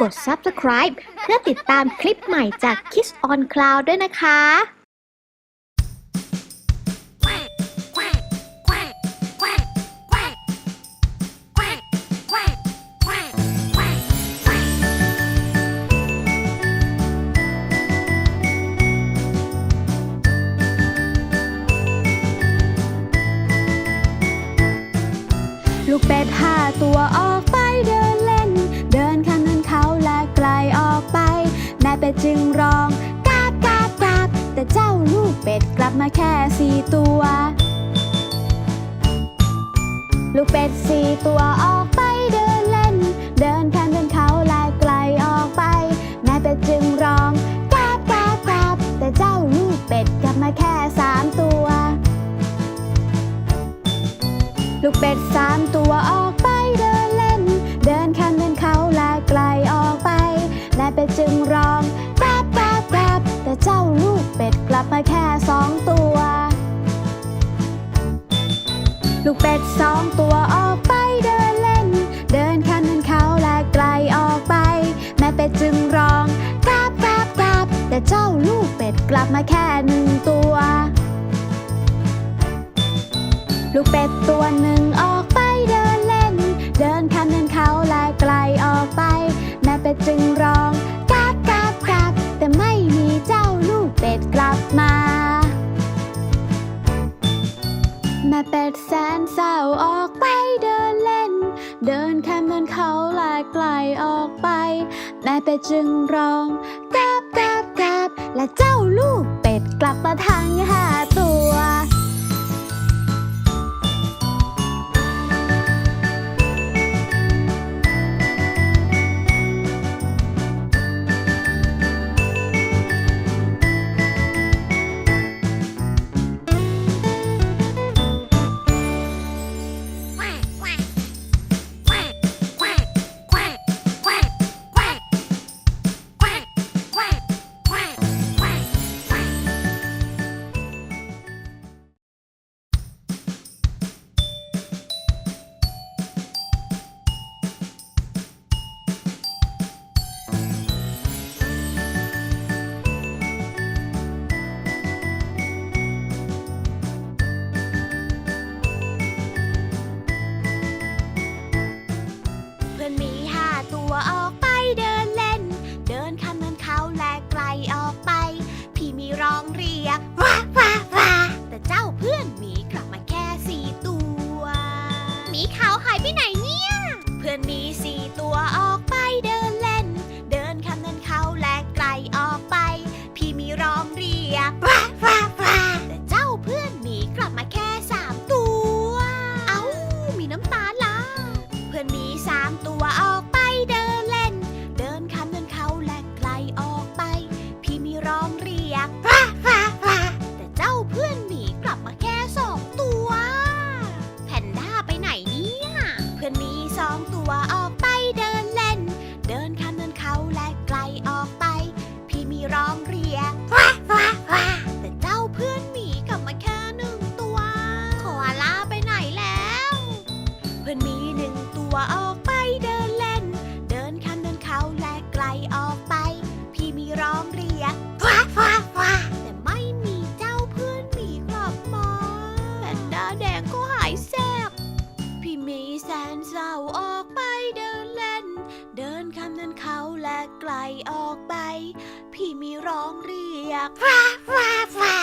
กด subscribe เพื่อติดตามคลิปใหม่จาก Kiss on Cloud ด้วยนะคะลูกเป็ดห้าตัวออ แม่จึงร้องกาบกาบกาบแต่เจ้าลูกเป็ดกลับมาแค่สี่ตัว ลูกเป็ดสี่ตัวออกไปเดินเล่น เดินข้ามเนินเขาและไกลออกไป แม่เป็ดจึงร้องกาบกาบกาบแต่เจ้าลูกเป็ดกลับมาแค่สามตัว ลูกเป็ดสาม มาแค่หนึ่งตัว ลูกเป็ดตัวหนึ่งออกไปเดินเล่น เดินข้ามเนินเขาและไกลออกไป แม่เป็ดจึงร้องกาบกาบกาบแต่ไม่มีเจ้าลูกเป็ดกลับมา แม่เป็ดแสนเศร้าออกไปเดินเล่น เดินข้ามเนินเขาและไกลออกไป แม่เป็ดจึงร้องกาบกาบกาบและเจ้าลูก กลับมาทางหาต จ้าออกไปเดินเล่น เดินข้ามเดินเขาและไกลออกไป พี่มีร้องเรียกฟ้าว้า